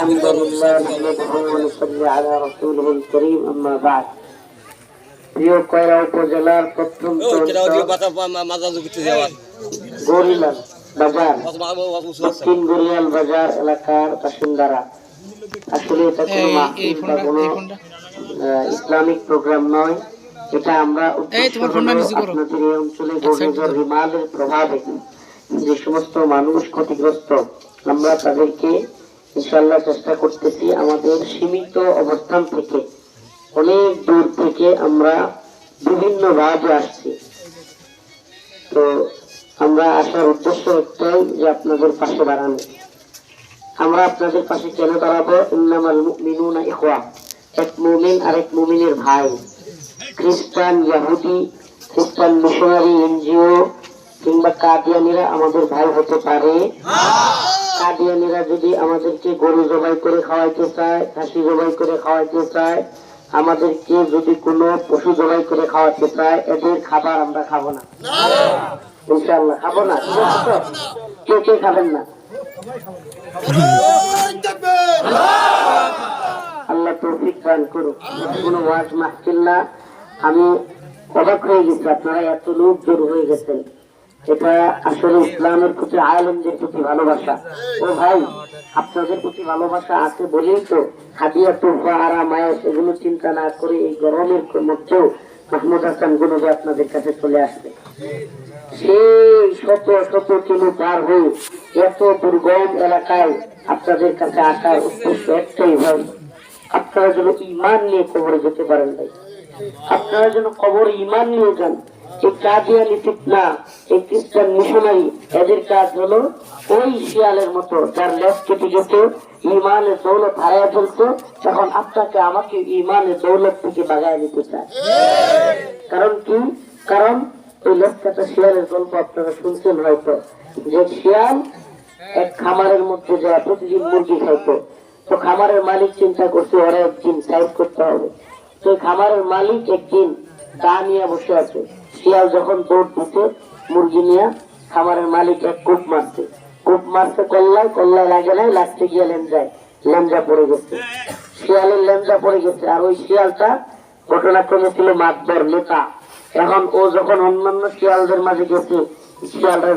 الحمد لله نحمده ونصلي على رسوله الكريم أما بعد প্রিয় কয়রা উপজেলার প্রত্যন্ত গরিলাল বাজার দক্ষিণ গরিয়াল বাজার এলাকার বাসিন্দারা আসলে এটা কোনো মাহফিল বা কোনো আহ, ইসলামিক প্রোগ্রাম নয় এটা আমরা উদ্দেশ্য হলো আপনাদের এই অঞ্চলে ঘূর্ণিঝড় হিমালয়ের প্রভাবে যে সমস্ত মানুষ ক্ষতিগ্রস্ত আমরা তাদেরকে ইনশাল্লাহ চেষ্টা করতেছি আমাদের সীমিত অবস্থান থেকে। অনেক দূর থেকে আমরা বিভিন্ন ভাবে আসছি। তো আমরা আসার উদ্দেশ্য একটাই যে আপনাদের পাশে দাঁড়ানো। আমরা আপনাদের পাশে কেন দাঁড়াবো? ইন্নামাল মুমিনুনা ইখওয়া। এক মুমিন আর এক মুমিনের ভাই। খ্রিস্টান, ইয়াহুদি, খ্রিস্টান মিশনারি, এনজিও কিংবা কাদিয়ানিরা আমাদের ভাই হতে পারে। কাদিয়ানিরা যদি আমাদেরকে গরু জবাই করে খাওয়াইতে চায়, খাসি জবাই করে খাওয়াইতে চায়, আমাদেরকে যদি কোনো পশু জবাই করে খাওয়াতে চায়, এদের খাবার আমরা খাব না। ইনশাল্লাহ খাব না? কে কে খাবেন না? আল্লাহ তৌফিক দান করুক। কোনো ওয়াজ মাহফিল না। আমি অবাক হয়ে গেছি, আপনারা এত লোক জোর হয়ে গেছেন। এটা আসলে ইসলামের প্রতি আলমদের প্রতি ভালোবাসা। ও ভাই, আপনাদের প্রতি ভালোবাসা আছে বলেই তো হাদিয়া তোফা আরা মায়ের এগুলো চিন্তা না করে এই গরমের মধ্যেও মাহমুদ হাসান গুনবে আপনাদের কাছে চলে আসবে। সেই শত শত কিলো পার হয়ে এত দুর্গম এলাকায় আপনাদের কাছে আসার উদ্দেশ্য একটাই ভাই, আপনারা যেন ইমান নিয়ে কবরে যেতে পারেন ভাই। আপনারা যেন কবরে ইমান নিয়ে যান। এই ফিতনা এই খ্রিস্টান মিশনারি এদের কাজ হলো ওই শিয়ালের মতো যার লেজ কেটে ইমানের দৌলত তখন আপনাকে আমাকে ইমানের দৌলত থেকে বাগায় নিতে চায়। কারণ কি? কারণ ওই লেজকাটা শিয়ালের গল্প আপনারা শুনছেন হয়তো। যে শিয়াল এক খামারের মধ্যে যায়, প্রতিদিন মুরগি খাইতো। তো খামারের মালিক চিন্তা করছে, ওরা একদিন সাইড করতে হবে। তো খামারের মালিক একদিন দা নিয়ে বসে আছে। শিয়াল যখন দৌড় দিতে মুরগি নিয়ে খামারের মালিক এক কূপ মারছে। কূপ মারছে কল্লায় কল্লায় লাগে নাই লাগতে গিয়ে লেঞ্জায় লেঞ্জা পড়ে গেছে। শিয়ালের লেঞ্জা পড়ে গেছে। আর ওই শিয়ালটা ঘটনাক্রমে ছিল মাতবর নেতা। এখন ও যখন অন্যান্য শিয়ালদের মাঝে গেছে, শিয়ালরা